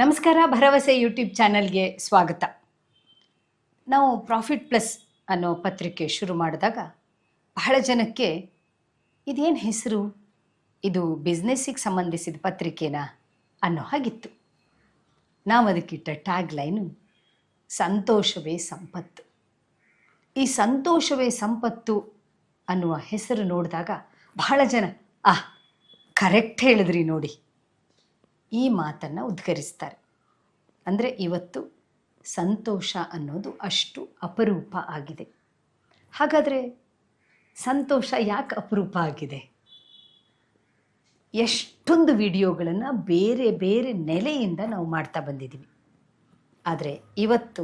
ನಮಸ್ಕಾರ, ಭರವಸೆ ಯೂಟ್ಯೂಬ್ ಚಾನಲ್ಗೆ ಸ್ವಾಗತ. ನಾವು ಪ್ರಾಫಿಟ್ ಪ್ಲಸ್ ಅನ್ನೋ ಪತ್ರಿಕೆ ಶುರು ಮಾಡಿದಾಗ ಬಹಳ ಜನಕ್ಕೆ ಇದೇನು ಹೆಸರು? ಇದು ಬಿಸ್ನೆಸ್ಸಿಗೆ ಸಂಬಂಧಿಸಿದ ಪತ್ರಿಕೆನಾ ಅನ್ನೋ ಹಾಗಿತ್ತು. ನಾವು ಅದಕ್ಕಿಟ್ಟ ಟ್ಯಾಗ್ ಲೈನು ಸಂತೋಷವೇ ಸಂಪತ್ತು. ಈ ಸಂತೋಷವೇ ಸಂಪತ್ತು ಅನ್ನುವ ಹೆಸರು ನೋಡಿದಾಗ ಬಹಳ ಜನ ಆ ಕರೆಕ್ಟ್ ಹೇಳಿದ್ರಿ ನೋಡಿ. ಈ ಮಾತನ್ನು ಉದ್ಗರಿಸ್ತಾರೆ. ಅಂದರೆ ಇವತ್ತು ಸಂತೋಷ ಅನ್ನೋದು ಅಷ್ಟು ಅಪರೂಪ ಆಗಿದೆ. ಹಾಗಾದರೆ ಸಂತೋಷ ಯಾಕೆ ಅಪರೂಪ ಆಗಿದೆ? ಎಷ್ಟೊಂದು ವಿಡಿಯೋಗಳನ್ನು ಬೇರೆ ಬೇರೆ ನೆಲೆಯಿಂದ ನಾವು ಮಾಡ್ತಾ ಬಂದಿದ್ದೀವಿ ಆದರೆ ಇವತ್ತು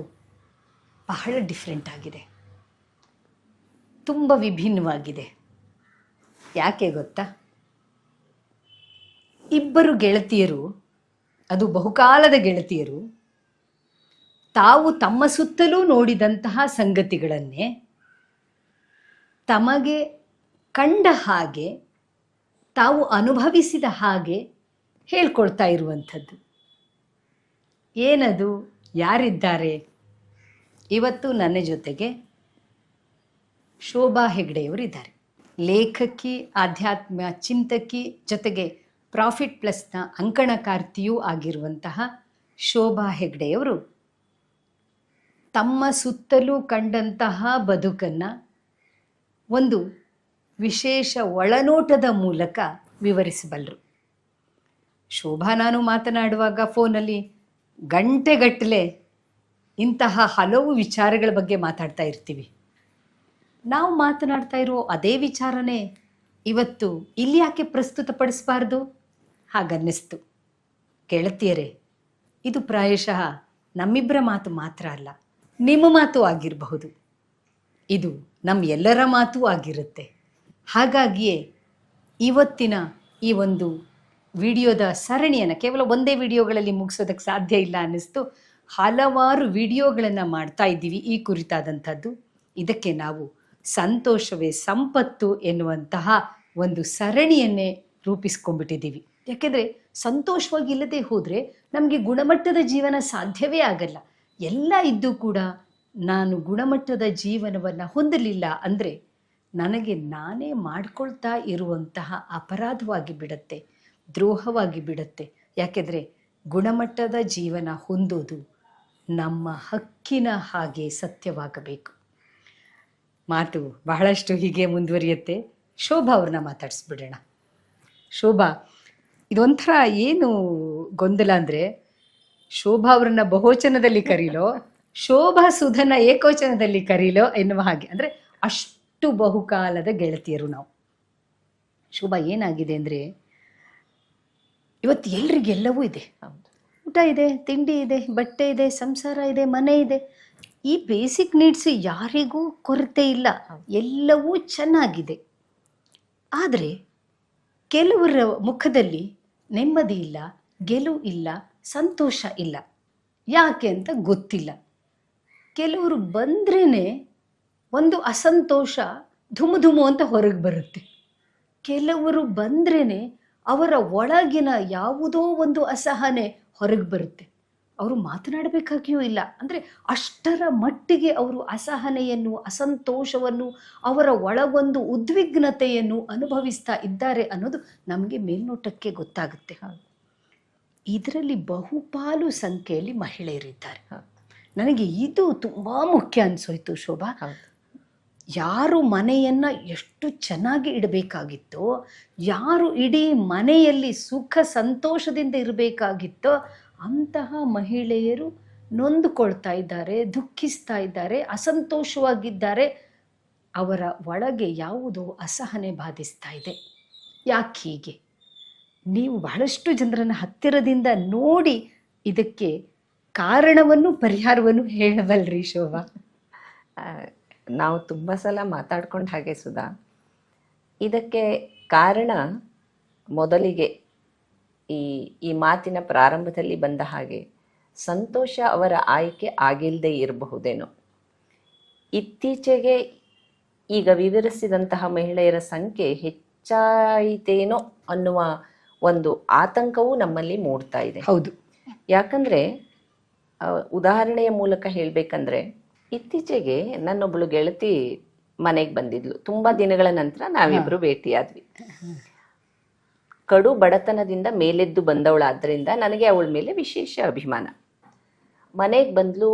ಬಹಳ ಡಿಫ್ರೆಂಟ್ ಆಗಿದೆ. ತುಂಬ ವಿಭಿನ್ನವಾಗಿದೆ. ಯಾಕೆ ಗೊತ್ತಾ? ಇಬ್ಬರು ಗೆಳತಿಯರು ಅದು ಬಹುಕಾಲದ ಗೆಳತಿಯರು, ತಾವು ತಮ್ಮ ಸುತ್ತಲೂ ನೋಡಿದಂತಹ ಸಂಗತಿಗಳನ್ನೇ ತಮಗೆ ಕಂಡ ಹಾಗೆ, ತಾವು ಅನುಭವಿಸಿದ ಹಾಗೆ ಹೇಳ್ಕೊಳ್ತಾ ಇರುವಂಥದ್ದು. ಏನದು? ಯಾರಿದ್ದಾರೆ? ಇವತ್ತು ನನ್ನ ಜೊತೆಗೆ ಶೋಭಾ ಹೆಗ್ಡೆಯವರು ಇದ್ದಾರೆ. ಲೇಖಕಿ, ಆಧ್ಯಾತ್ಮ ಚಿಂತಕಿ ಜೊತೆಗೆ ಪ್ರಾಫಿಟ್ ಪ್ಲಸ್ನ ಅಂಕಣಕಾರ್ತಿಯೂ ಆಗಿರುವಂತಹ ಶೋಭಾ ಹೆಗ್ಡೆಯವರು ತಮ್ಮ ಸುತ್ತಲೂ ಕಂಡಂತಹ ಬದುಕನ್ನು ಒಂದು ವಿಶೇಷ ಒಳನೋಟದ ಮೂಲಕ ವಿವರಿಸಬಲ್ಲರು. ಶೋಭಾ, ನಾನು ಮಾತನಾಡುವಾಗ ಫೋನಲ್ಲಿ ಗಂಟೆಗಟ್ಟಲೆ ಇಂತಹ ಹಲವು ವಿಚಾರಗಳ ಬಗ್ಗೆ ಮಾತಾಡ್ತಾ ಇರ್ತೀವಿ. ನಾವು ಮಾತನಾಡ್ತಾ ಇರೋ ಅದೇ ವಿಚಾರನೇ ಇವತ್ತು ಇಲ್ಲಿ ಯಾಕೆ ಪ್ರಸ್ತುತಪಡಿಸಬಾರ್ದು? ಹಾಗನ್ನಿಸ್ತು. ಗೆಳತಿಯರೇ ಇದು ಪ್ರಾಯಶಃ ನಮ್ಮಿಬ್ಬರ ಮಾತು ಮಾತ್ರ ಅಲ್ಲ, ನಿಮ್ಮ ಮಾತು ಆಗಿರಬಹುದು. ಇದು ನಮ್ಮ ಎಲ್ಲರ ಮಾತೂ ಆಗಿರುತ್ತೆ. ಹಾಗಾಗಿಯೇ ಇವತ್ತಿನ ಈ ಒಂದು ವಿಡಿಯೋದ ಸರಣಿಯನ್ನು ಕೇವಲ ಒಂದೇ ವಿಡಿಯೋಗಳಲ್ಲಿ ಮುಗಿಸೋದಕ್ಕೆ ಸಾಧ್ಯ ಇಲ್ಲ ಅನ್ನಿಸ್ತು. ಹಲವಾರು ವಿಡಿಯೋಗಳನ್ನು ಮಾಡ್ತಾ ಇದ್ದೀವಿ ಈ ಕುರಿತಾದಂಥದ್ದು. ಇದಕ್ಕೆ ನಾವು ಸಂತೋಷವೇ ಸಂಪತ್ತು ಎನ್ನುವಂತಹ ಒಂದು ಸರಣಿಯನ್ನೇ ರೂಪಿಸ್ಕೊಂಡ್ಬಿಟ್ಟಿದ್ದೀವಿ. ಯಾಕೆಂದರೆ ಸಂತೋಷವಾಗಿಲ್ಲದೆ ಹೋದರೆ ನಮಗೆ ಗುಣಮಟ್ಟದ ಜೀವನ ಸಾಧ್ಯವೇ ಆಗಲ್ಲ. ಎಲ್ಲ ಇದ್ದು ಕೂಡ ನಾನು ಗುಣಮಟ್ಟದ ಜೀವನವನ್ನು ಹೊಂದಲಿಲ್ಲ ಅಂದರೆ ನನಗೆ ನಾನೇ ಮಾಡ್ಕೊಳ್ತಾ ಇರುವಂತಹ ಅಪರಾಧವಾಗಿ ಬಿಡತ್ತೆ, ದ್ರೋಹವಾಗಿ ಬಿಡತ್ತೆ. ಯಾಕೆಂದರೆ ಗುಣಮಟ್ಟದ ಜೀವನ ಹೊಂದೋದು ನಮ್ಮ ಹಕ್ಕಿನ ಹಾಗೆ ಸತ್ಯವಾಗಬೇಕು. ಮಾತು ಬಹಳಷ್ಟು ಹೀಗೆ ಮುಂದುವರಿಯುತ್ತೆ. ಶೋಭಾ ಅವ್ರನ್ನ ಮಾತಾಡಿಸ್ಬಿಡೋಣ. ಶೋಭಾ ಇದೊಂಥರ ಏನು ಗೊಂದಲ ಅಂದರೆ ಶೋಭಾ ಅವರನ್ನ ಬಹುವಚನದಲ್ಲಿ ಕರೀಲೋ ಶೋಭಾ ಸುಧನ ಏಕವಚನದಲ್ಲಿ ಕರೀಲೋ ಎನ್ನುವ ಹಾಗೆ. ಅಂದರೆ ಅಷ್ಟು ಬಹುಕಾಲದ ಗೆಳತಿಯರು ನಾವು. ಶೋಭಾ ಏನಾಗಿದೆ ಅಂದರೆ ಇವತ್ತು ಎಲ್ರಿಗೆಲ್ಲವೂ ಇದೆ. ಊಟ ಇದೆ ತಿಂಡಿ ಇದೆ ಬಟ್ಟೆ ಇದೆ ಸಂಸಾರ ಇದೆ ಮನೆ ಇದೆ. ಈ ಬೇಸಿಕ್ ನೀಡ್ಸ್ ಯಾರಿಗೂ ಕೊರತೆ ಇಲ್ಲ. ಎಲ್ಲವೂ ಚೆನ್ನಾಗಿದೆ. ಆದರೆ ಕೆಲವರ ಮುಖದಲ್ಲಿ ನೆಮ್ಮದಿ ಇಲ್ಲ, ಗೆಲುವು ಇಲ್ಲ, ಸಂತೋಷ ಇಲ್ಲ. ಯಾಕೆ ಅಂತ ಗೊತ್ತಿಲ್ಲ. ಕೆಲವರು ಬಂದ್ರೇ ಒಂದು ಅಸಂತೋಷ ಧುಮು ಧುಮು ಅಂತ ಹೊರಗೆ ಬರುತ್ತೆ. ಕೆಲವರು ಬಂದ್ರೇ ಅವರ ಒಳಗಿನ ಯಾವುದೋ ಒಂದು ಅಸಹನೆ ಹೊರಗೆ ಬರುತ್ತೆ. ಅವರು ಮಾತನಾಡಬೇಕಾಗಿಯೂ ಇಲ್ಲ. ಅಂದರೆ ಅಷ್ಟರ ಮಟ್ಟಿಗೆ ಅವರು ಅಸಹನೆಯನ್ನು ಅಸಂತೋಷವನ್ನು ಅವರ ಒಳಗೊಂದು ಉದ್ವಿಗ್ನತೆಯನ್ನು ಅನುಭವಿಸ್ತಾ ಇದ್ದಾರೆ ಅನ್ನೋದು ನಮಗೆ ಮೇಲ್ನೋಟಕ್ಕೆ ಗೊತ್ತಾಗುತ್ತೆ. ಇದರಲ್ಲಿ ಬಹುಪಾಲು ಸಂಖ್ಯೆಯಲ್ಲಿ ಮಹಿಳೆಯರಿದ್ದಾರೆ ನನಗೆ ಇದು ತುಂಬ ಮುಖ್ಯ ಅನಿಸೋಯ್ತು ಶೋಭಾ. ಯಾರು ಮನೆಯನ್ನು ಎಷ್ಟು ಚೆನ್ನಾಗಿ ಇಡಬೇಕಾಗಿತ್ತೋ ಯಾರು ಇಡೀ ಮನೆಯಲ್ಲಿ ಸುಖ ಸಂತೋಷದಿಂದ ಇರಬೇಕಾಗಿತ್ತೋ ಅಂತಹ ಮಹಿಳೆಯರು ನೊಂದುಕೊಳ್ತಾ ಇದ್ದಾರೆ, ದುಃಖಿಸ್ತಾ ಇದ್ದಾರೆ, ಅಸಂತೋಷವಾಗಿದ್ದಾರೆ. ಅವರ ಒಳಗೆ ಯಾವುದೋ ಅಸಹನೆ ಬಾಧಿಸ್ತಾ ಇದೆ. ಯಾಕೆ ಹೀಗೆ? ನೀವು ಬಹಳಷ್ಟು ಜನರನ್ನು ಹತ್ತಿರದಿಂದ ನೋಡಿ ಇದಕ್ಕೆ ಕಾರಣವನ್ನು ಪರಿಹಾರವನ್ನು ಹೇಳಬಲ್ರಿ ಶೋಭಾ. ನಾವು ತುಂಬ ಸಲ ಮಾತಾಡ್ಕೊಂಡು ಹಾಗೆ ಸುಧಾ. ಇದಕ್ಕೆ ಕಾರಣ ಮೊದಲಿಗೆ ಈ ಈ ಮಾತಿನ ಪ್ರಾರಂಭದಲ್ಲಿ ಬಂದ ಹಾಗೆ ಸಂತೋಷ ಅವರ ಆಯ್ಕೆ ಆಗಿಲ್ಲದೆ ಇರಬಹುದೇನೋ. ಇತ್ತೀಚೆಗೆ ಈಗ ವಿವರಿಸಿದಂತಹ ಮಹಿಳೆಯರ ಸಂಖ್ಯೆ ಹೆಚ್ಚಾಯಿತೇನೋ ಅನ್ನುವ ಒಂದು ಆತಂಕವೂ ನಮ್ಮಲ್ಲಿ ಮೂಡ್ತಾ ಇದೆ. ಹೌದು. ಯಾಕಂದ್ರೆ ಉದಾಹರಣೆಯ ಮೂಲಕ ಹೇಳ್ಬೇಕಂದ್ರೆ ಇತ್ತೀಚೆಗೆ ನನ್ನೊಬ್ಳು ಗೆಳತಿ ಮನೆಗೆ ಬಂದಿದ್ಲು. ತುಂಬಾ ದಿನಗಳ ನಂತರ ನಾವಿಬ್ರು ಭೇಟಿಯಾದ್ವಿ. ಕಡು ಬಡತನದಿಂದ ಮೇಲೆದ್ದು ಬಂದವಳಾದ್ರಿಂದ ನನಗೆ ಅವಳ ಮೇಲೆ ವಿಶೇಷ ಅಭಿಮಾನ. ಮನೆಗೆ ಬಂದ್ಲು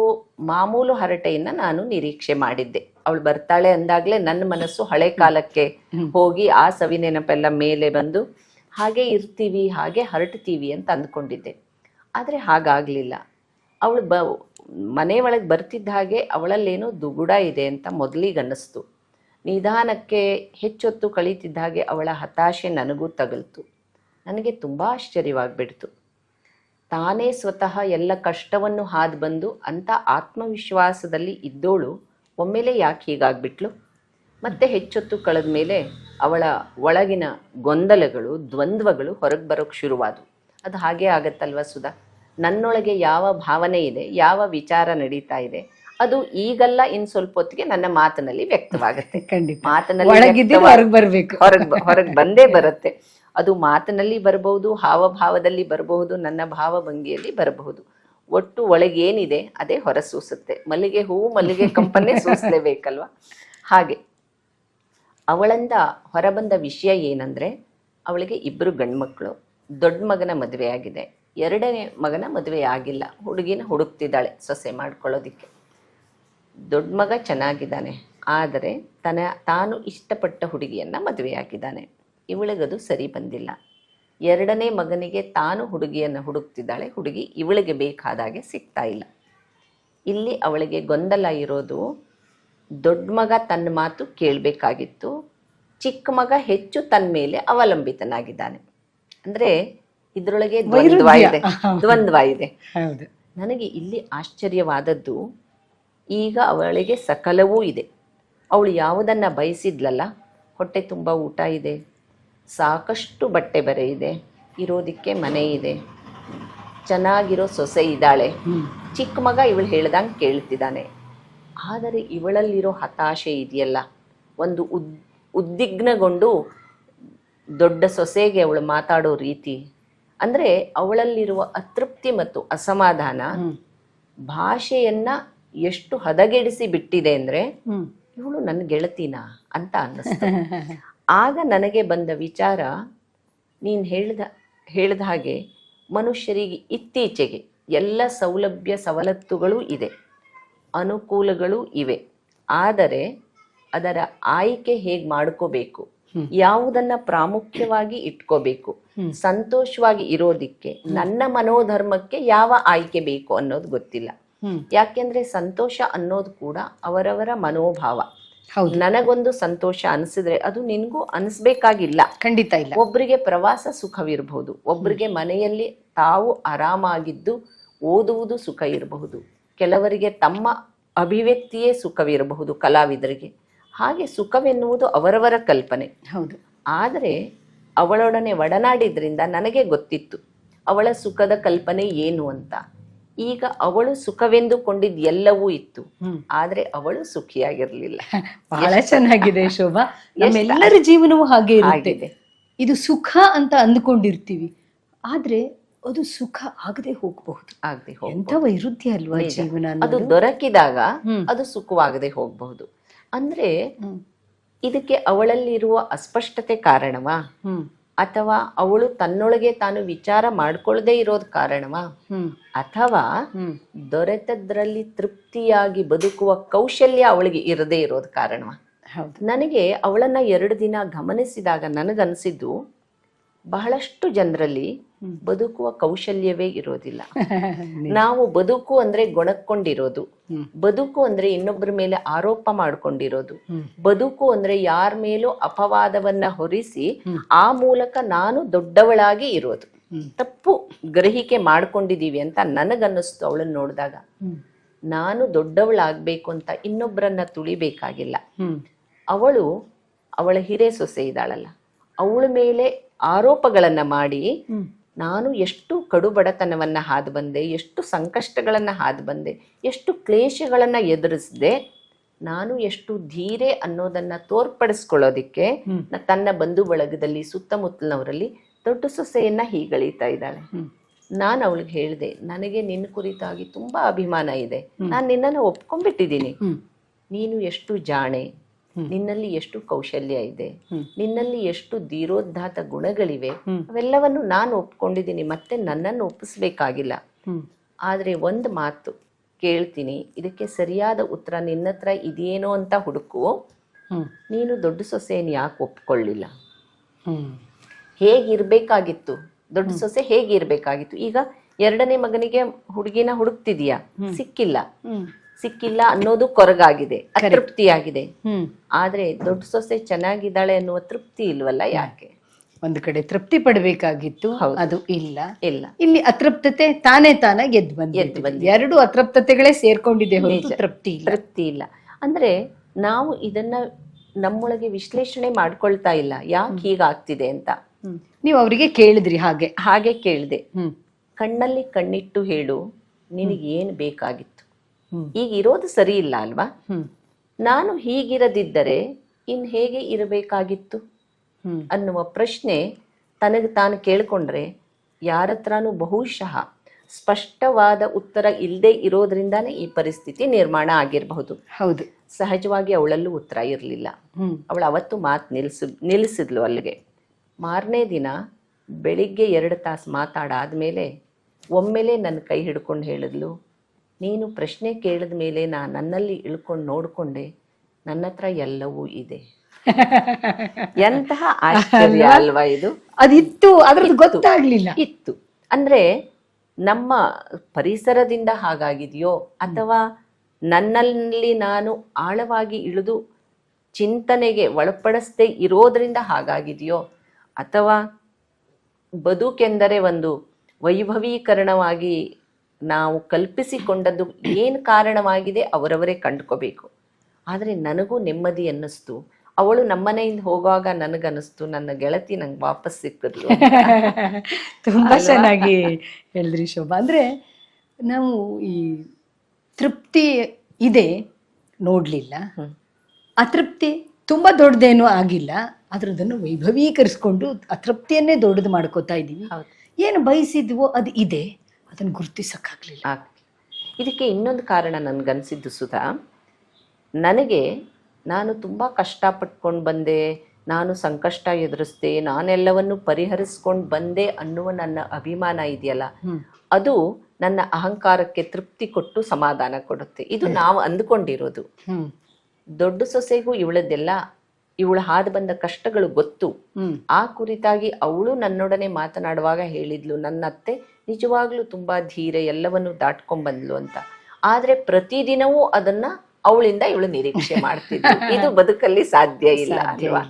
ಮಾಮೂಲು ಹರಟೆಯನ್ನ ನಾನು ನಿರೀಕ್ಷೆ ಮಾಡಿದ್ದೆ. ಅವಳು ಬರ್ತಾಳೆ ಅಂದಾಗಲೇ ನನ್ನ ಮನಸ್ಸು ಹಳೆ ಕಾಲಕ್ಕೆ ಹೋಗಿ ಆ ಸವಿ ನೆನಪೆಲ್ಲ ಮೇಲೆ ಬಂದು ಹಾಗೆ ಇರ್ತೀವಿ ಹಾಗೆ ಹರಟ್ತೀವಿ ಅಂತ ಅಂದ್ಕೊಂಡಿದ್ದೆ. ಆದರೆ ಹಾಗಾಗ್ಲಿಲ್ಲ. ಅವಳು ಬ ಮನೆ ಒಳಗೆ ಬರ್ತಿದ್ದ ಹಾಗೆ ಅವಳಲ್ಲೇನೋ ದುಗುಡ ಇದೆ ಅಂತ ಮೊದಲಿಗೆ ಅನ್ನಿಸ್ತು ನಿಧಾನಕ್ಕೆ ಹೆಚ್ಚೊತ್ತು ಕಳೀತಿದ್ದ ಹಾಗೆ ಅವಳ ಹತಾಶೆ ನನಗೂ ತಗಲ್ತು. ನನಗೆ ತುಂಬ ಆಶ್ಚರ್ಯವಾಗ್ಬಿಡ್ತು. ತಾನೇ ಸ್ವತಃ ಎಲ್ಲ ಕಷ್ಟವನ್ನು ಹಾದು ಬಂದು ಅಂಥ ಆತ್ಮವಿಶ್ವಾಸದಲ್ಲಿ ಇದ್ದೋಳು ಒಮ್ಮೆಲೆ ಯಾಕೆ ಹೀಗಾಗ್ಬಿಟ್ಲು? ಮತ್ತೆ ಹೆಚ್ಚೊತ್ತು ಕಳೆದ ಮೇಲೆ ಅವಳ ಒಳಗಿನ ಗೊಂದಲಗಳು ದ್ವಂದ್ವಗಳು ಹೊರಗೆ ಬರೋಕ್ಕೆ ಶುರುವಾದವು. ಅದು ಹಾಗೆ ಆಗತ್ತಲ್ವ ಸುಧಾ? ನನ್ನೊಳಗೆ ಯಾವ ಭಾವನೆ ಇದೆ ಯಾವ ವಿಚಾರ ನಡೀತಾ ಇದೆ ಅದು ಈಗಲ್ಲ ಇನ್ ಸ್ವಲ್ಪ ಹೊತ್ತಿಗೆ ನನ್ನ ಮಾತಿನಲ್ಲಿ ವ್ಯಕ್ತವಾಗುತ್ತೆ. ಖಂಡಿತ. ಮಾತಿನಲ್ಲಿ ಹೊರಗೆ ಬರಬೇಕು. ಹೊರಗೆ ಹೊರಗೆ ಬಂದೇ ಬರುತ್ತೆ. ಅದು ಮಾತಿನಲ್ಲಿ ಬರಬಹುದು, ಹಾವಭಾವದಲ್ಲಿ ಬರಬಹುದು, ನನ್ನ ಭಾವಭಂಗಿಯಲ್ಲಿ ಬರಬಹುದು. ಒಟ್ಟು ಒಳಗೇನಿದೆ ಅದೇ ಹೊರಸೂಸುತ್ತೆ. ಮಲ್ಲಿಗೆ ಹೂವು ಮಲ್ಲಿಗೆ ಕಂಪನ್ನೇ ಸೂಸಲೇಬೇಕಲ್ವಾ? ಹಾಗೆ. ಅವಳಿಂದ ಹೊರಬಂದ ವಿಷಯ ಏನಂದ್ರೆ, ಅವಳಿಗೆ ಇಬ್ಬರು ಗಂಡ್ಮಕ್ಳು, ದೊಡ್ಡ ಮಗನ ಮದುವೆ ಆಗಿದೆ. ಎರಡನೇ ಮಗನ ಮದುವೆ ಆಗಿಲ್ಲ. ಹುಡುಗಿನ ಹುಡುಕ್ತಿದ್ದಾಳೆ ಸೊಸೆ ಮಾಡ್ಕೊಳ್ಳೋದಿಕ್ಕೆ. ದೊಡ್ಡ ಮಗ ಚೆನ್ನಾಗಿದ್ದಾನೆ, ಆದರೆ ತನ್ನ ತಾನು ಇಷ್ಟಪಟ್ಟ ಹುಡುಗಿಯನ್ನ ಮದುವೆಯಾಗಿದ್ದಾನೆ. ಇವಳಿಗದು ಸರಿ ಬಂದಿಲ್ಲ. ಎರಡನೇ ಮಗನಿಗೆ ತಾನು ಹುಡುಗಿಯನ್ನು ಹುಡುಕ್ತಿದ್ದಾಳೆ ಹುಡುಗಿ ಇವಳಿಗೆ ಬೇಕಾದಾಗೆ ಸಿಗ್ತಾ ಇಲ್ಲ. ಇಲ್ಲಿ ಅವಳಿಗೆ ಗೊಂದಲ ಇರೋದು ದೊಡ್ಡ ಮಗ ತನ್ನ ಮಾತು ಕೇಳಬೇಕಾಗಿತ್ತು ಚಿಕ್ಕ ಮಗ ಹೆಚ್ಚು ತನ್ನ ಮೇಲೆ ಅವಲಂಬಿತನಾಗಿದ್ದಾನೆ. ಅಂದ್ರೆ ಇದರೊಳಗೆ ದ್ವಂದ್ವ. ಇದೆ ದ್ವಂದ್ವ ಇದೆ. ನನಗೆ ಇಲ್ಲಿ ಆಶ್ಚರ್ಯವಾದದ್ದು ಈಗ ಅವಳಿಗೆ ಸಕಲವೂ ಇದೆ. ಅವಳು ಯಾವುದನ್ನು ಬಯಸಿದ್ಲಲ್ಲ ಹೊಟ್ಟೆ ತುಂಬ ಊಟ ಇದೆ. ಸಾಕಷ್ಟು ಬಟ್ಟೆ ಬರೆ ಇದೆ ಇರೋದಕ್ಕೆ ಮನೆ ಇದೆ. ಚೆನ್ನಾಗಿರೋ ಸೊಸೆ ಇದ್ದಾಳೆ. ಚಿಕ್ಕ ಮಗ ಇವಳು ಹೇಳ್ದಂಗೆ ಕೇಳ್ತಿದ್ದಾನೆ. ಆದರೆ ಇವಳಲ್ಲಿರೋ ಹತಾಶೆ ಇದೆಯಲ್ಲ. ಒಂದು ಉದ್ ಉದ್ವಿಗ್ನಗೊಂಡು ದೊಡ್ಡ ಸೊಸೆಗೆ ಅವಳು ಮಾತಾಡೋ ರೀತಿ. ಅಂದರೆ ಅವಳಲ್ಲಿರುವ ಅತೃಪ್ತಿ ಮತ್ತು ಅಸಮಾಧಾನ ಭಾಷೆಯನ್ನ ಎಷ್ಟು ಹದಗೆಡಿಸಿ ಬಿಟ್ಟಿದೆ ಅಂದರೆ ಇವಳು ನನ್ನ ಗೆಳತಿನ ಅಂತ ಅನ್ನಿಸ್ತು. ಆಗ ನನಗೆ ಬಂದ ವಿಚಾರ ನೀನು ಹೇಳ್ದ ಹೇಳ್ದ ಹಾಗೆ ಮನುಷ್ಯರಿಗೆ ಇತ್ತೀಚೆಗೆ ಎಲ್ಲ ಸೌಲಭ್ಯ ಸವಲತ್ತುಗಳು ಇದೆ ಅನುಕೂಲಗಳು ಇವೆ. ಆದರೆ ಅದರ ಆಯ್ಕೆ ಹೇಗೆ ಮಾಡ್ಕೋಬೇಕು. ಯಾವುದನ್ನ ಪ್ರಾಮುಖ್ಯವಾಗಿ ಇಟ್ಕೋಬೇಕು? ಸಂತೋಷವಾಗಿ ಇರೋದಿಕ್ಕೆ ನನ್ನ ಮನೋಧರ್ಮಕ್ಕೆ ಯಾವ ಆಯ್ಕೆ ಬೇಕು ಅನ್ನೋದು ಗೊತ್ತಿಲ್ಲ. ಯಾಕೆಂದ್ರೆ ಸಂತೋಷ ಅನ್ನೋದು ಕೂಡ ಅವರವರ ಮನೋಭಾವ. ನನಗೊಂದು ಸಂತೋಷ ಅನಿಸಿದ್ರೆ ಅದು ನಿನ್ಗೂ ಅನಿಸ್ಬೇಕಾಗಿಲ್ಲ. ಖಂಡಿತ ಇಲ್ಲ. ಒಬ್ಬರಿಗೆ ಪ್ರವಾಸ ಸುಖವಿರಬಹುದು. ಒಬ್ಬರಿಗೆ ಮನೆಯಲ್ಲಿ ತಾವು ಆರಾಮಾಗಿದ್ದು ಓದುವುದು ಸುಖ ಇರಬಹುದು. ಕೆಲವರಿಗೆ ತಮ್ಮ ಅಭಿವ್ಯಕ್ತಿಯೇ ಸುಖವಿರಬಹುದು ಕಲಾವಿದರಿಗೆ. ಹಾಗೆ ಸುಖವೆನ್ನುವುದು ಅವರವರ ಕಲ್ಪನೆ. ಹೌದು. ಆದರೆ ಅವಳೊಡನೆ ಒಡನಾಡಿದ್ರಿಂದ ನನಗೆ ಗೊತ್ತಿತ್ತು. ಅವಳ ಸುಖದ ಕಲ್ಪನೆ ಏನು ಅಂತ. ಈಗ ಅವಳು ಸುಖವೆಂದುಕೊಂಡಿದ್ ಎಲ್ಲವೂ ಇತ್ತು. ಆದ್ರೆ ಅವಳು ಸುಖಿಯಾಗಿರ್ಲಿಲ್ಲ. ಬಹಳ ಚೆನ್ನಾಗಿದೆ ಶೋಭಾ. ನಮ್ಮೆಲ್ಲರ ಜೀವನವೂ ಹಾಗೆ ಇರುತ್ತೆ. ಆಗಿದೆ. ಇದು ಸುಖ ಅಂತ ಅಂದ್ಕೊಂಡಿರ್ತೀವಿ. ಆದ್ರೆ ಅದು ಸುಖ ಆಗದೆ ಹೋಗಬಹುದು. ಆಗದೆ ಎಂಥ ವೈರುಧ್ಯ ಅಲ್ವಾ ಜೀವನ ಅದು ದೊರಕಿದಾಗ ಅದು ಸುಖವಾಗದೆ ಹೋಗಬಹುದು. ಅಂದ್ರೆ ಇದಕ್ಕೆ ಅವಳಲ್ಲಿರುವ ಅಸ್ಪಷ್ಟತೆ ಕಾರಣವಾ? ಅಥವಾ ಅವಳು ತನ್ನೊಳಗೆ ತಾನು ವಿಚಾರ ಮಾಡ್ಕೊಳ್ಳದೆ ಇರೋದ್ ಕಾರಣವಾ? ಅಥವಾ ದೊರೆತದ್ರಲ್ಲಿ ತೃಪ್ತಿಯಾಗಿ ಬದುಕುವ ಕೌಶಲ್ಯ ಅವಳಿಗೆ ಇರದೇ ಇರೋದ್ ಕಾರಣವಾ? ನನಗೆ ಅವಳನ್ನ ಎರಡು ದಿನ ಗಮನಿಸಿದಾಗ ನನಗನ್ಸಿದ್ದು ಬಹಳಷ್ಟು ಜನರಲ್ಲಿ ಬದುಕುವ ಕೌಶಲ್ಯವೇ ಇರೋದಿಲ್ಲ. ನಾವು ಬದುಕು ಅಂದ್ರೆ ಗೊಣಕೊಂಡಿರೋದು ಬದುಕು ಅಂದ್ರೆ ಇನ್ನೊಬ್ಬರ ಮೇಲೆ ಆರೋಪ ಮಾಡ್ಕೊಂಡಿರೋದು. ಬದುಕು ಅಂದ್ರೆ ಯಾರ ಮೇಲೂ ಅಪವಾದವನ್ನ ಹೊರಿಸಿ ಆ ಮೂಲಕ ನಾನು ದೊಡ್ಡವಳಾಗಿ ಇರೋದು. ತಪ್ಪು ಗ್ರಹಿಕೆ ಮಾಡ್ಕೊಂಡಿದೀವಿ ಅಂತ ನನಗನ್ನಿಸ್ತು ಅವಳನ್ನ ನೋಡಿದಾಗ. ನಾನು ದೊಡ್ಡವಳಾಗ್ಬೇಕು ಅಂತ ಇನ್ನೊಬ್ಬರನ್ನ ತುಳಿಬೇಕಾಗಿಲ್ಲ. ಅವಳು ಅವಳ ಹಿರೇ ಸೊಸೆ ಇದ್ದಾಳಲ್ಲ. ಅವಳ ಮೇಲೆ ಆರೋಪಗಳನ್ನ ಮಾಡಿ ನಾನು ಎಷ್ಟು ಕಡುಬಡತನವನ್ನ ಹಾದು ಬಂದೆ ಎಷ್ಟು ಸಂಕಷ್ಟಗಳನ್ನ ಹಾದು ಬಂದೆ ಎಷ್ಟು ಕ್ಲೇಶಗಳನ್ನ ಎದುರಿಸಿದೆ ನಾನು ಎಷ್ಟು ಧೀರೆ ಅನ್ನೋದನ್ನ ತೋರ್ಪಡಿಸ್ಕೊಳ್ಳೋದಿಕ್ಕೆ ತನ್ನ ಬಂಧು ಬಳಗದಲ್ಲಿ ಸುತ್ತಮುತ್ತಲಿನವರಲ್ಲಿ ದೊಡ್ಡ ಸೊಸೆಯನ್ನ ಹೀಗಳೀತಾ ಇದ್ದಾಳೆ. ನಾನು ಅವಳಿಗೆ ಹೇಳಿದೆ ನನಗೆ ನಿನ್ನ ಕುರಿತಾಗಿ ತುಂಬಾ ಅಭಿಮಾನ ಇದೆ. ನಾನು ನಿನ್ನನ್ನು ಒಪ್ಕೊಂಡ್ಬಿಟ್ಟಿದ್ದೀನಿ. ನೀನು ಎಷ್ಟು ಜಾಣೆ. ನಿನ್ನಲ್ಲಿ ಎಷ್ಟು ಕೌಶಲ್ಯ ಇದೆ ನಿನ್ನಲ್ಲಿ ಎಷ್ಟು ಧೀರೋದ್ಧಾತ ಗುಣಗಳಿವೆ. ಅವೆಲ್ಲವನ್ನು ನಾನು ಒಪ್ಕೊಂಡಿದ್ದೀನಿ ಮತ್ತೆ ನನ್ನನ್ನು ಒಪ್ಪಿಸ್ಬೇಕಾಗಿಲ್ಲ. ಆದ್ರೆ ಒಂದು ಮಾತು ಕೇಳ್ತೀನಿ ಇದಕ್ಕೆ ಸರಿಯಾದ ಉತ್ತರ ನಿನ್ನ ಹತ್ರ ಇದೆಯೇನೋ ಅಂತ ಹುಡುಕು. ನೀನು ದೊಡ್ಡ ಸೊಸೆಯನ್ನು ಯಾಕೆ ಒಪ್ಕೊಳ್ಳಿಲ್ಲ? ಹೇಗಿರ್ಬೇಕಾಗಿತ್ತು? ದೊಡ್ಡ ಸೊಸೆ ಹೇಗಿರ್ಬೇಕಾಗಿತ್ತು? ಈಗ ಎರಡನೇ ಮಗನಿಗೆ ಹುಡುಗಿನ ಹುಡುಕ್ತಿದೀಯಾ? ಸಿಕ್ಕಿಲ್ಲ. ಸಿಕ್ಕಿಲ್ಲ ಅನ್ನೋದು ಕೊರಗಾಗಿದೆ ಅತೃಪ್ತಿಯಾಗಿದೆ. ಆದ್ರೆ ದೊಡ್ಡ ಸೊಸೆ ಚೆನ್ನಾಗಿದ್ದಾಳೆ ಅನ್ನುವ ತೃಪ್ತಿ ಇಲ್ವಲ್ಲ ಯಾಕೆ? ಒಂದು ಕಡೆ ತೃಪ್ತಿ ಪಡಬೇಕಾಗಿತ್ತು ಅದು ಇಲ್ಲ. ಇಲ್ಲ. ಇಲ್ಲಿ ಅತೃಪ್ತತೆ ತಾನೇ ತಾನೇ ಎದ್ದು ಬಂದಿದೆ. ಎರಡು ಅತೃಪ್ತತೆಗಳೇ ಸೇರ್ಕೊಂಡಿದೆ ತೃಪ್ತಿ ಇಲ್ಲ. ತೃಪ್ತಿ ಇಲ್ಲ. ಅಂದ್ರೆ ನಾವು ಇದನ್ನ ನಮ್ಮೊಳಗೆ ವಿಶ್ಲೇಷಣೆ ಮಾಡ್ಕೊಳ್ತಾ ಇಲ್ಲ. ಯಾಕೆ ಹೀಗಾಗ್ತಿದೆ ಅಂತ. ನೀವು ಅವರಿಗೆ ಕೇಳಿದ್ರಿ ಹಾಗೆ. ಹಾಗೆ ಕೇಳಿದೆ. ಕಣ್ಣಲ್ಲಿ ಕಣ್ಣಿಟ್ಟು ಹೇಳು ನಿನಗೆ ಏನು ಬೇಕಾಗಿತ್ತು. ಈಗ ಇರೋದು ಸರಿ ಇಲ್ಲ ಅಲ್ವಾ? ನಾನು ಹೀಗಿರದಿದ್ದರೆ ಇನ್ ಹೇಗೆ ಇರಬೇಕಾಗಿತ್ತು? ಅನ್ನುವ ಪ್ರಶ್ನೆ ತನಗೆ ತಾನು ಕೇಳಿಕೊಂಡ್ರೆ ಯಾರತ್ರನೂ ಬಹುಶಃ ಸ್ಪಷ್ಟವಾದ ಉತ್ತರ ಇಲ್ಲದೆ ಇರೋದ್ರಿಂದಾನೇ ಈ ಪರಿಸ್ಥಿತಿ ನಿರ್ಮಾಣ ಆಗಿರಬಹುದು. ಹೌದು. ಸಹಜವಾಗಿ ಅವಳಲ್ಲೂ ಉತ್ತರ ಇರಲಿಲ್ಲ. ಅವಳು ಅವತ್ತು ಮಾತು ನಿಲ್ಲಿಸ ನಿಲ್ಲಿಸಿದ್ಲು ಅಲ್ಲಿಗೆ. ಮಾರನೇ ದಿನ ಬೆಳಿಗ್ಗೆ ಎರಡು ತಾಸು ಮಾತಾಡಾದ್ಮೇಲೆ ಒಮ್ಮೆಲೆ ನನ್ನ ಕೈ ಹಿಡ್ಕೊಂಡು ಹೇಳಿದ್ಲು ನೀನು ಪ್ರಶ್ನೆ ಕೇಳಿದ ಮೇಲೆ ನಾ ನನ್ನಲ್ಲಿ ಇಳ್ಕೊಂಡು ನೋಡಿಕೊಂಡೆ ನನ್ನ ಹತ್ರ ಎಲ್ಲವೂ ಇದೆ. ಎಂತಹ ಆಶ್ಚರ್ಯ ಅಲ್ವಾ? ಇದು? ಅದಿತ್ತು ಅದ್ರದ್ದು ಗೊತ್ತಾಗ್ಲಿಲ್ಲ. ಇತ್ತು. ಅಂದ್ರೆ ನಮ್ಮ ಪರಿಸರದಿಂದ ಹಾಗಾಗಿದೆಯೋ ಅಥವಾ ನನ್ನಲ್ಲಿ ನಾನು ಆಳವಾಗಿ ಇಳಿದು ಚಿಂತನೆಗೆ ಒಳಪಡಿಸದೆ ಇರೋದ್ರಿಂದ ಹಾಗಾಗಿದೆಯೋ ಅಥವಾ ಬದುಕೆಂದರೆ ಒಂದು ವೈಭವೀಕರಣವಾಗಿ ನಾವು ಕಲ್ಪಿಸಿಕೊಂಡದ್ದು ಏನು ಕಾರಣವಾಗಿದೆ ಅವರವರೇ ಕಂಡುಕೋಬೇಕು. ಆದರೆ ನನಗೂ ನೆಮ್ಮದಿ ಅನ್ನಿಸ್ತು. ಅವಳು ನಮ್ಮನೆಯಿಂದ ಹೋಗುವಾಗ ನನಗನ್ನಿಸ್ತು ನನ್ನ ಗೆಳತಿ ನಂಗೆ ವಾಪಸ್ ಸಿಕ್ಕಿದ್ಲು ತುಂಬಾ ಚೆನ್ನಾಗಿ ಹೇಳಿದ್ರಿ ಶೋಭಾ. ಅಂದ್ರೆ ನಾವು ಈ ತೃಪ್ತಿ ಇದೆ ನೋಡಲಿಲ್ಲ. ಹ್ಮ್. ಅತೃಪ್ತಿ ತುಂಬಾ ದೊಡ್ಡದೇನೂ ಆಗಿಲ್ಲ. ಅದ್ರದನ್ನು ವೈಭವೀಕರಿಸ್ಕೊಂಡು ಅತೃಪ್ತಿಯನ್ನೇ ದೊಡ್ಡದು ಮಾಡ್ಕೋತಾ ಇದ್ದೀವಿ. ಏನು ಬಯಸಿದ್ವೋ ಅದು ಇದೆ. ಅದನ್ನು ಗುರುತಿಸೋಕ್ಕಾಗಲಿಲ್ಲ. ಇದಕ್ಕೆ ಇನ್ನೊಂದು ಕಾರಣ ನನಗನ್ಸಿದ್ದು ಸುಧಾ. ನನಗೆ ನಾನು ತುಂಬ ಕಷ್ಟಪಟ್ಕೊಂಡು ಬಂದೆ ನಾನು ಸಂಕಷ್ಟ ಎದುರಿಸ್ದೆ ನಾನೆಲ್ಲವನ್ನು ಪರಿಹರಿಸ್ಕೊಂಡು ಬಂದೆ ಅನ್ನುವ ನನ್ನ ಅಭಿಮಾನ ಇದೆಯಲ್ಲ ಅದು ನನ್ನ ಅಹಂಕಾರಕ್ಕೆ ತೃಪ್ತಿ ಕೊಟ್ಟು ಸಮಾಧಾನ ಕೊಡುತ್ತೆ. ಇದು ನಾವು ಅಂದುಕೊಂಡಿರೋದು. ದೊಡ್ಡ ಸೊಸೆಗೂ ಇವಳದ್ದೆಲ್ಲ ಇವಳು ಹಾದು ಬಂದ ಕಷ್ಟಗಳು ಗೊತ್ತು. ಆ ಕುರಿತಾಗಿ ಅವಳು ನನ್ನೊಡನೆ ಮಾತನಾಡುವಾಗ ಹೇಳಿದ್ಲು ನನ್ನ ಅತ್ತೆ ನಿಜವಾಗ್ಲೂ ತುಂಬಾ ಧೀರೆ ಎಲ್ಲವನ್ನು ದಾಟ್ಕೊಂಡ್ ಬಂದ್ಲು ಅಂತ. ಆದ್ರೆ ಪ್ರತಿದಿನವೂ ಅದನ್ನ ಅವಳಿಂದ ಇವಳು ನಿರೀಕ್ಷೆ ಮಾಡ್ತಿದ್ಲು. ಇದು ಬದುಕಲ್ಲಿ ಸಾಧ್ಯ ಇಲ್ಲ ಅಲ್ವಾ?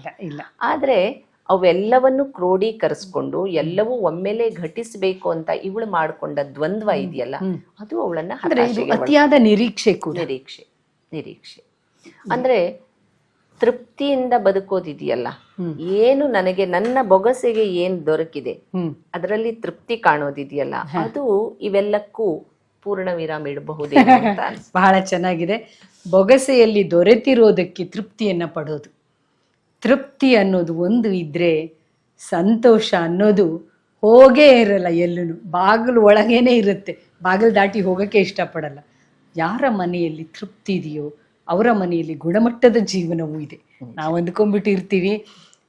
ಆದ್ರೆ ಅವೆಲ್ಲವನ್ನು ಕ್ರೋಢೀಕರಿಸ್ಕೊಂಡು ಎಲ್ಲವೂ ಒಮ್ಮೆಲೆ ಘಟಿಸಬೇಕು ಅಂತ ಇವಳು ಮಾಡ್ಕೊಂಡ ದ್ವಂದ್ವ ಇದೆಯಲ್ಲ ಅದು ಅವಳನ್ನ ಅತಿಯಾದ ನಿರೀಕ್ಷೆ ನಿರೀಕ್ಷೆ ನಿರೀಕ್ಷೆ. ಅಂದ್ರೆ ತೃಪ್ತಿಯಿಂದ ಬದುಕೋದಿದೆಯಲ್ಲ. ಏನು ನನಗೆ ನನ್ನ ಬೊಗಸೆಗೆ ಏನ್ ದೊರಕಿದೆ? ಹ್ಮ್. ಅದರಲ್ಲಿ ತೃಪ್ತಿ ಕಾಣೋದಿದೆಯಲ್ಲ. ಅದು ಇವೆಲ್ಲಕ್ಕೂ ಪೂರ್ಣ ವಿರಾಮ ಇಡಬಹುದು. ಬಹಳ ಚೆನ್ನಾಗಿದೆ. ಬೊಗಸೆಯಲ್ಲಿ ದೊರೆತಿರೋದಕ್ಕೆ ತೃಪ್ತಿಯನ್ನ ಪಡೋದು. ತೃಪ್ತಿ ಅನ್ನೋದು ಒಂದು ಇದ್ರೆ ಸಂತೋಷ ಅನ್ನೋದು ಹೋಗೇ ಇರಲ್ಲ ಎಲ್ಲೂ ಬಾಗಿಲು ಒಳಗೇನೆ ಇರುತ್ತೆ. ಬಾಗಿಲು ದಾಟಿ ಹೋಗಕ್ಕೆ ಇಷ್ಟಪಡಲ್ಲ. ಯಾರ ಮನೆಯಲ್ಲಿ ತೃಪ್ತಿ ಇದೆಯೋ ಅವರ ಮನೆಯಲ್ಲಿ ಗುಣಮಟ್ಟದ ಜೀವನವೂ ಇದೆ. ನಾವು ಅಂದ್ಕೊಂಡ್ಬಿಟ್ಟಿರ್ತೀವಿ.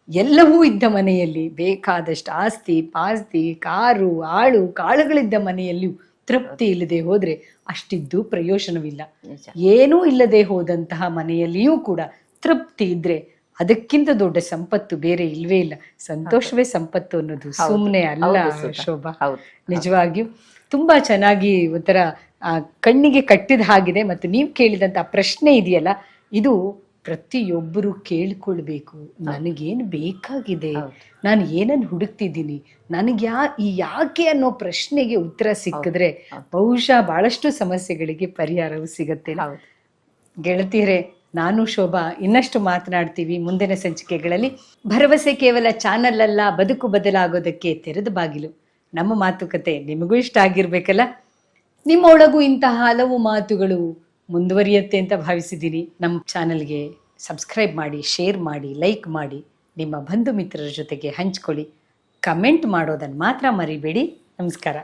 ಎಲ್ಲವೂ ಇದ್ದ ಮನೆಯಲ್ಲಿ ಬೇಕಾದಷ್ಟು ಆಸ್ತಿ ಪಾಸ್ತಿ ಕಾರು ಆಳು ಕಾಳುಗಳಿದ್ದ ಮನೆಯಲ್ಲಿಯೂ ತೃಪ್ತಿ ಇಲ್ಲದೆ ಹೋದ್ರೆ ಅಷ್ಟಿದ್ದು ಪ್ರಯೋಜನವಿಲ್ಲ. ಏನೂ ಇಲ್ಲದೆ ಹೋದಂತಹ ಮನೆಯಲ್ಲಿಯೂ ಕೂಡ ತೃಪ್ತಿ ಇದ್ರೆ ಅದಕ್ಕಿಂತ ದೊಡ್ಡ ಸಂಪತ್ತು ಬೇರೆ ಇಲ್ವೇ ಇಲ್ಲ. ಸಂತೋಷವೇ ಸಂಪತ್ತು ಅನ್ನೋದು. ಸುಮ್ಮನೆ ಅಲ್ಲ ಶೋಭಾ. ನಿಜವಾಗಿಯೂ ತುಂಬಾ ಚೆನ್ನಾಗಿ ಒಂಥರ ಕಣ್ಣಿಗೆ ಕಟ್ಟಿದ ಹಾಗಿದೆ ಮತ್ತು ನೀವು ಕೇಳಿದಂತ ಪ್ರಶ್ನೆ ಇದೆಯಲ್ಲ ಇದು ಪ್ರತಿಯೊಬ್ಬರು ಕೇಳ್ಕೊಳ್ಬೇಕು. ನನಗೇನು ಬೇಕಾಗಿದೆ. ನಾನು ಏನನ್ನು ಹುಡುಕ್ತಿದ್ದೀನಿ? ನನಗೆ ಯಾ ಈ ಯಾಕೆ ಅನ್ನೋ ಪ್ರಶ್ನೆಗೆ ಉತ್ತರ ಸಿಕ್ಕಿದ್ರೆ ಬಹುಶಃ ಬಹಳಷ್ಟು ಸಮಸ್ಯೆಗಳಿಗೆ ಪರಿಹಾರವು ಸಿಗತ್ತೆ. ಗೆಳತಿಯರೇ ನಾನು ಶೋಭಾ ಇನ್ನಷ್ಟು ಮಾತನಾಡ್ತೀವಿ ಮುಂದಿನ ಸಂಚಿಕೆಗಳಲ್ಲಿ. ಭರವಸೆ ಕೇವಲ ಚಾನಲ್ ಅಲ್ಲ ಬದುಕು ಬದಲಾಗೋದಕ್ಕೆ ತೆರೆದ ಬಾಗಿಲು. ನಮ್ಮ ಮಾತುಕತೆ ನಿಮಗೂ ಇಷ್ಟ ಆಗಿರ್ಬೇಕಲ್ಲ? ನಿಮ್ಮ ಒಳಗೂ ಇಂತಹ ಹಲವು ಮಾತುಗಳು ಮುಂದುವರಿಯುತ್ತೆ ಅಂತ ಭಾವಿಸಿದ್ದೀನಿ ನಮ್ಮ ಚಾನಲ್ಗೆ ಸಬ್ಸ್ಕ್ರೈಬ್ ಮಾಡಿ, ಶೇರ್ ಮಾಡಿ, ಲೈಕ್ ಮಾಡಿ, ನಿಮ್ಮ ಬಂಧು ಮಿತ್ರರ ಜೊತೆಗೆ ಹಂಚ್ಕೊಳ್ಳಿ. ಕಮೆಂಟ್ ಮಾಡೋದನ್ನು ಮಾತ್ರ ಮರಿಬೇಡಿ. ನಮಸ್ಕಾರ.